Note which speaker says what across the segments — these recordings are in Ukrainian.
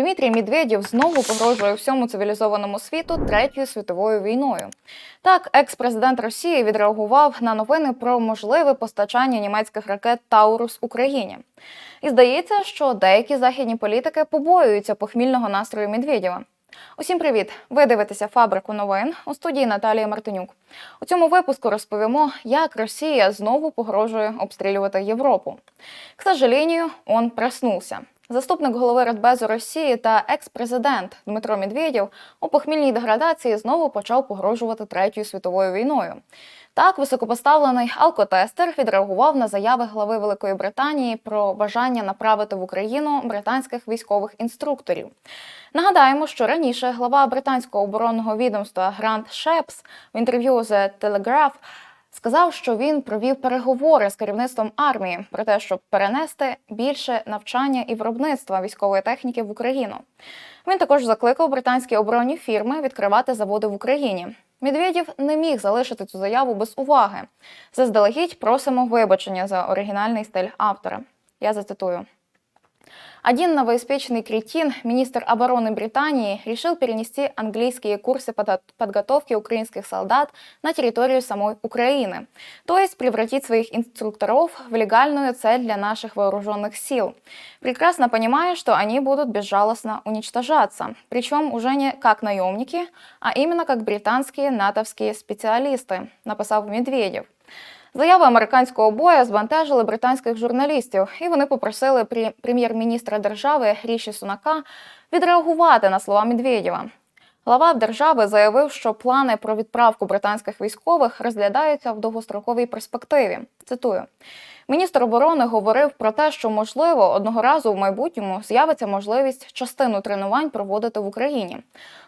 Speaker 1: Дмитрій Медведєв знову погрожує всьому цивілізованому світу третьою світовою війною. Так, екс-президент Росії відреагував на новини про можливе постачання німецьких ракет Таурус Україні. І здається, що деякі західні політики побоюються похмільного настрою Медведєва. Усім привіт! Ви дивитеся фабрику новин у студії Наталія Мартинюк. У цьому випуску розповімо, як Росія знову погрожує обстрілювати Європу. К сожалению, он проснувся. Заступник голови Радбезу Росії та екс-президент Дмитро Медведєв у похмільній деградації знову почав погрожувати третьою світовою війною. Так, високопоставлений алкотестер відреагував на заяви глави Великої Британії про бажання направити в Україну британських військових інструкторів. Нагадаємо, що раніше глава британського оборонного відомства Грант Шепс в інтерв'ю The Telegraph сказав, що він провів переговори з керівництвом армії про те, щоб перенести більше навчання і виробництва військової техніки в Україну. Він також закликав британські оборонні фірми відкривати заводи в Україні. Медведєв не міг залишити цю заяву без уваги. Заздалегідь просимо вибачення за оригінальний стиль автора. Я зацитую. Один новоиспеченный кретин, министр обороны Британии, решил перенести английские курсы подготовки украинских солдат на территорию самой Украины, то есть превратить своих инструкторов в легальную цель для наших вооруженных сил, прекрасно понимая, что они будут безжалостно уничтожаться, причем уже не как наемники, а именно как британские натовские специалисты, написал Медведев. Заяви американського боя збентежили британських журналістів, і вони попросили прем'єр-міністра держави Ріші Сунака відреагувати на слова Медведєва. Глава держави заявив, що плани про відправку британських військових розглядаються в довгостроковій перспективі. Цитую. Міністр оборони говорив про те, що можливо одного разу в майбутньому з'явиться можливість частину тренувань проводити в Україні.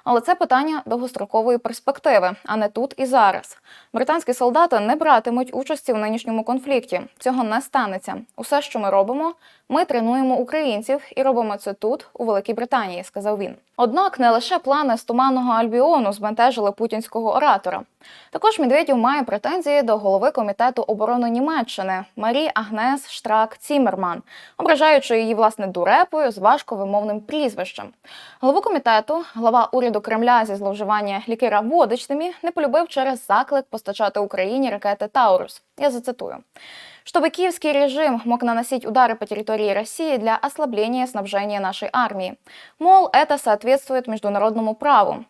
Speaker 1: Але це питання довгострокової перспективи, а не тут і зараз. Британські солдати не братимуть участі в нинішньому конфлікті. Цього не станеться. Усе, що ми робимо, ми тренуємо українців і робимо це тут, у Великій Британії, сказав він. Однак не лише плани з туманного Альбіону збентежили путінського оратора. Також Медведєв має претензії до голови комітету оборони Німеччини Марі Агнес Штрак Цімерман, ображаючи її власне дурепою з важковимовним прізвищем. Голову комітету, глава уряду Кремля зі зловживання лікера водичними не полюбив через заклик постачати Україні ракети Таурус. Я зацитую. Чтобы киевский режим мог наносить удары по территории России для ослабления снабжения нашей армии. Мол, это соответствует международному праву.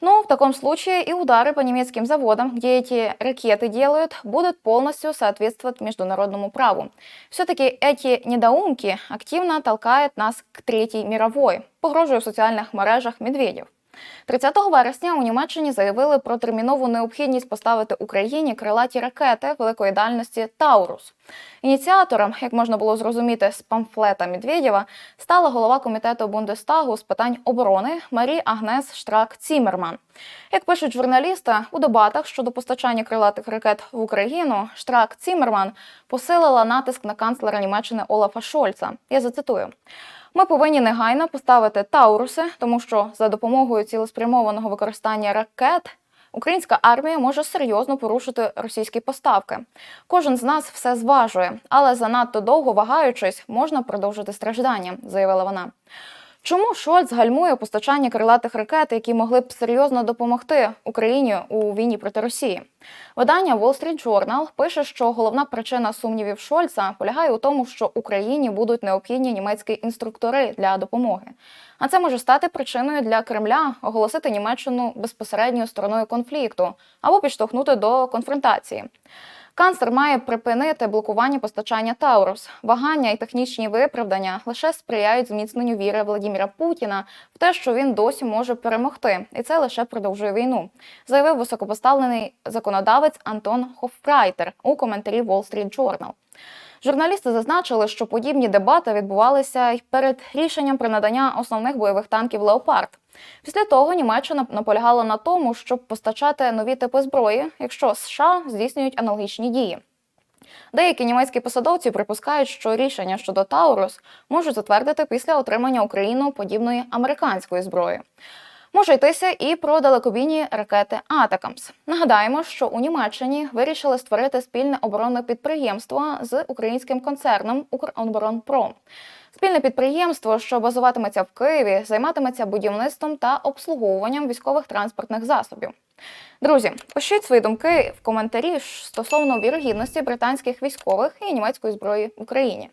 Speaker 1: Но в таком случае и удары по немецким заводам, где эти ракеты делают, будут полностью соответствовать международному праву. Все-таки эти недоумки активно толкают нас к Третьей мировой, погрожує в соціальних мережах Медведєв. 30 вересня у Німеччині заявили про термінову необхідність поставити Україні крилаті ракети великої дальності Таурус. Ініціатором, як можна було зрозуміти з памфлета Медведєва, стала голова комітету Бундестагу з питань оборони Марі Агнес Штрак Цімерман. Як пишуть журналісти, у дебатах щодо постачання крилатих ракет в Україну Штрак Цімерман посилила натиск на канцлера Німеччини Олафа Шольца. Я зацитую. Ми повинні негайно поставити Тауруси, тому що за допомогою цілеспрямованого використання ракет українська армія може серйозно порушити російські поставки. Кожен з нас все зважує, але занадто довго вагаючись, можна продовжити страждання, заявила вона. Чому Шольц гальмує постачання крилатих ракет, які могли б серйозно допомогти Україні у війні проти Росії? Видання Wall Street Journal пише, що головна причина сумнівів Шольца полягає у тому, що Україні будуть необхідні німецькі інструктори для допомоги. А це може стати причиною для Кремля оголосити Німеччину безпосередньою стороною конфлікту або підштовхнути до конфронтації. Канцлер має припинити блокування постачання Таурус. Вагання і технічні виправдання лише сприяють зміцненню віри Владіміра Путіна в те, що він досі може перемогти, і це лише продовжує війну, заявив високопоставлений законодавець Антон Хофрайтер у коментарі Wall Street Journal. Журналісти зазначили, що подібні дебати відбувалися й перед рішенням про надання основних бойових танків Леопард. Після того Німеччина наполягала на тому, щоб постачати нові типи зброї, якщо США здійснюють аналогічні дії. Деякі німецькі посадовці припускають, що рішення щодо Таурус можуть затвердити після отримання Україною подібної американської зброї. Може йтися і про далекобійні ракети Атакамс. Нагадаємо, що у Німеччині вирішили створити спільне оборонне підприємство з українським концерном Укроборонпром. Спільне підприємство, що базуватиметься в Києві, займатиметься будівництвом та обслуговуванням військових транспортних засобів. Друзі, пишіть свої думки в коментарі стосовно вірогідності британських військових і німецької зброї в Україні.